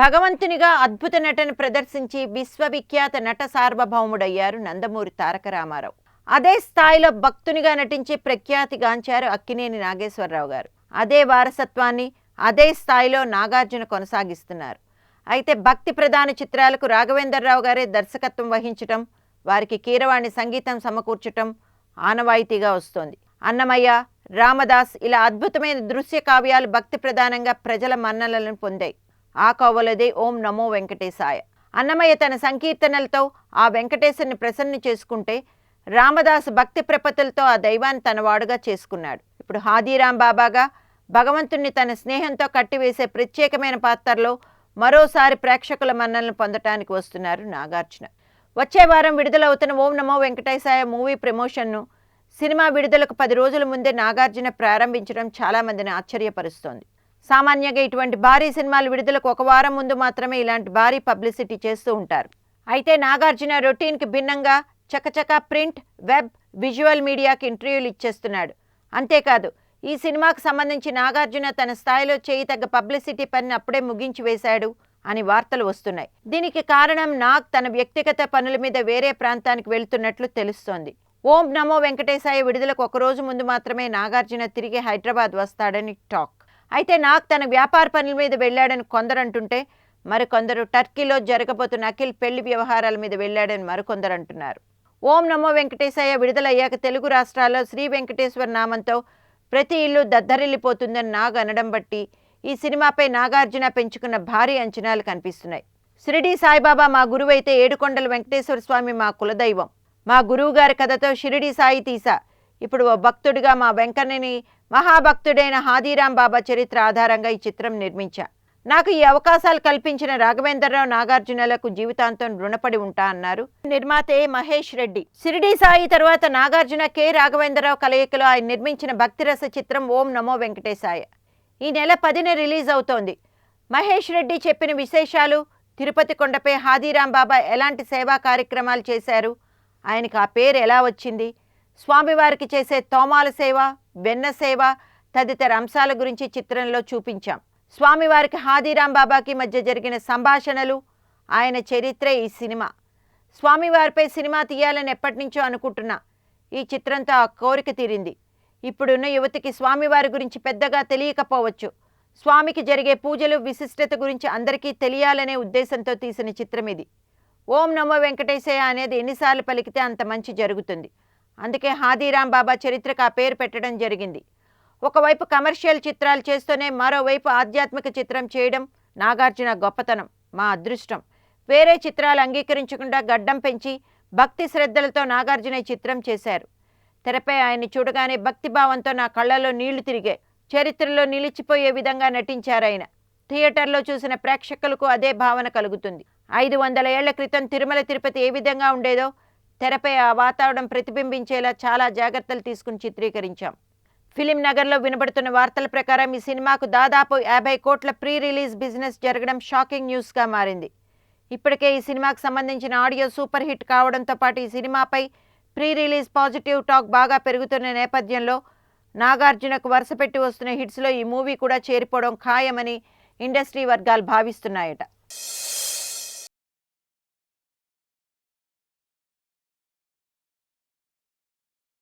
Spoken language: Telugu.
భగవంతునిగా అద్భుత నటన ప్రదర్శించి విశ్వవిఖ్యాత నట సార్వభౌముడయ్యారు నందమూరి తారక రామారావు. అదే స్థాయిలో భక్తునిగా నటించి ప్రఖ్యాతిగాంచారు అక్కినేని నాగేశ్వరరావు గారు. అదే వారసత్వాన్ని అదే స్థాయిలో నాగార్జున కొనసాగిస్తున్నారు. అయితే భక్తి ప్రధాన చిత్రాలకు రాఘవేంద్రరావు గారే దర్శకత్వం వహించటం వారికి కీరవాణి సంగీతం సమకూర్చటం ఆనవాయితీగా వస్తోంది. అన్నమయ్య రామదాస్ ఇలా అద్భుతమైన దృశ్య కావ్యాలు భక్తి ప్రధానంగా ప్రజల మన్ననలను పొందాయి. ఆ కోవలదే ఓం నమో వెంకటేశాయ. అన్నమయ్య తన సంకీర్తనలతో ఆ వెంకటేశ్వరుని ప్రసన్న చేసుకుంటే రామదాసు భక్తి ప్రపతులతో ఆ దైవాన్ని తన వాడుగా చేసుకున్నాడు. ఇప్పుడు హాదీరాం బాబాగా భగవంతుణ్ణి తన స్నేహంతో కట్టివేసే ప్రత్యేకమైన పాత్రలో మరోసారి ప్రేక్షకుల మన్నలను పొందటానికి వస్తున్నారు నాగార్జున. వచ్చే వారం విడుదలవుతున్న ఓం నమో వెంకటేశాయ మూవీ ప్రమోషన్ను సినిమా విడుదలకు పది రోజుల ముందే నాగార్జున ప్రారంభించడం చాలామందిని ఆశ్చర్యపరుస్తోంది. సామాన్యంగా ఇటువంటి భారీ సినిమాలు విడుదలకు ఒక వారం ముందు మాత్రమే ఇలాంటి భారీ పబ్లిసిటీ చేస్తూ ఉంటారు. అయితే నాగార్జున రొటీన్కి భిన్నంగా చకచక ప్రింట్ వెబ్ విజువల్ మీడియాకి ఇంటర్వ్యూలు ఇచ్చేస్తున్నాడు. అంతేకాదు ఈ సినిమాకు సంబంధించి నాగార్జున తన స్థాయిలో చేయి తగ్గ పబ్లిసిటీ పనిని అప్పుడే ముగించి వేశాడు అని వార్తలు వస్తున్నాయి. దీనికి కారణం నాగ్ తన వ్యక్తిగత పనుల మీద వేరే ప్రాంతానికి వెళ్తున్నట్లు తెలుస్తోంది. ఓం నమో వెంకటేశాయ విడుదలకు ఒక రోజు ముందు మాత్రమే నాగార్జున తిరిగి హైదరాబాద్ వస్తాడని టాక్. అయితే నాగ్ తన వ్యాపార పనుల మీద వెళ్ళాడని కొందరు అంటుంటే మరికొందరు టర్కీలో జరగబోతున్న అఖిల్ పెళ్ళి వ్యవహారాల మీద వెళ్ళాడని మరికొందరు అంటున్నారు ఓం నమో వెంకటేశయ్య విడుదలయ్యాక తెలుగు రాష్ట్రాల్లో శ్రీ వెంకటేశ్వర నామంతో ప్రతి ఇల్లు దద్దరిల్లిపోతుందని నాగ్ అనడం బట్టి ఈ సినిమాపై నాగార్జున పెంచుకున్న భారీ అంచనాలు కనిపిస్తున్నాయి. షిరిడి సాయిబాబా మా గురువైతే ఏడుకొండల వెంకటేశ్వర స్వామి మా కులదైవం. మా గురువుగారి కథతో షిరిడి సాయి తీసా. ఇప్పుడు ఓ భక్తుడిగా మా వెంకన్నని మహాభక్తుడైన హాదీరాం బాబా చరిత్ర ఆధారంగా ఈ చిత్రం నిర్మించా. నాకు ఈ అవకాశాలు కల్పించిన రాఘవేంద్రరావు నాగార్జునలకు జీవితాంతం రుణపడి ఉంటా అన్నారు. నిర్మాత ఏ మహేష్ రెడ్డి. షిరిడి సాయి తర్వాత నాగార్జున కె. రాఘవేంద్రరావు కలయికలో ఆయన నిర్మించిన భక్తిరస చిత్రం ఓం నమో వెంకటేశాయ. ఈ నెల పదిన రిలీజ్ అవుతోంది. మహేష్ రెడ్డి చెప్పిన విశేషాలు తిరుపతి కొండపై హాదీరాం బాబా ఎలాంటి సేవా కార్యక్రమాలు చేశారు ఆయనకు ఆ పేరు ఎలా వచ్చింది? స్వామివారికి చేసే తోమాల సేవ వెన్న సేవ తదితర అంశాల గురించి చిత్రంలో చూపించాం. స్వామివారికి హాదీరాం బాబాకి మధ్య జరిగిన సంభాషణలు ఆయన చరిత్రే ఈ సినిమా. స్వామివారిపై సినిమా తీయాలని ఎప్పటి నుంచో అనుకుంటున్నా. ఈ చిత్రంతో ఆ కోరిక తీరింది. ఇప్పుడున్న యువతికి స్వామివారి గురించి పెద్దగా తెలియకపోవచ్చు. స్వామికి జరిగే పూజలు విశిష్టత గురించి అందరికీ తెలియాలనే ఉద్దేశంతో తీసిన చిత్రం ఇది ఓం నమో వెంకటేశయ్య అనేది ఎన్నిసార్లు పలికితే అంత మంచి జరుగుతుంది. అందుకే హాదీరాం బాబా చరిత్రకు ఆ పేరు పెట్టడం జరిగింది. ఒకవైపు కమర్షియల్ చిత్రాలు చేస్తూనే మరోవైపు ఆధ్యాత్మిక చిత్రం చేయడం నాగార్జున గొప్పతనం మా అదృష్టం. వేరే చిత్రాలు అంగీకరించకుండా గడ్డం పెంచి భక్తి శ్రద్ధలతో నాగార్జున చిత్రం చేశారు. తెరపై ఆయన్ని చూడగానే భక్తిభావంతో నా కళ్ళలో నీళ్ళు తిరిగాయి. చరిత్రలో నిలిచిపోయే విధంగా నటించారాయన. థియేటర్లో చూసిన ప్రేక్షకులకు అదే భావన కలుగుతుంది. ఐదు వందల ఏళ్ళ క్రితం తిరుమల తిరుపతి ఏ విధంగా ఉండేదో తెరపై ఆ వాతావరణం ప్రతిబింబించేలా చాలా జాగ్రత్తలు తీసుకుని చిత్రీకరించాం. ఫిలిం నగర్లో వినబడుతున్న వార్తల ప్రకారం ఈ సినిమాకు దాదాపు యాభై కోట్ల ప్రీ రిలీజ్ బిజినెస్ జరగడం షాకింగ్ న్యూస్గా మారింది. ఇప్పటికే ఈ సినిమాకు సంబంధించిన ఆడియో సూపర్ హిట్ కావడంతో పాటు ఈ సినిమాపై ప్రీ రిలీజ్ పాజిటివ్ టాక్ బాగా పెరుగుతున్న నేపథ్యంలో నాగార్జునకు వరుస పెట్టి వస్తున్న హిట్స్లో ఈ మూవీ కూడా చేరిపోవడం ఖాయమని ఇండస్ట్రీ వర్గాలు భావిస్తున్నాయట.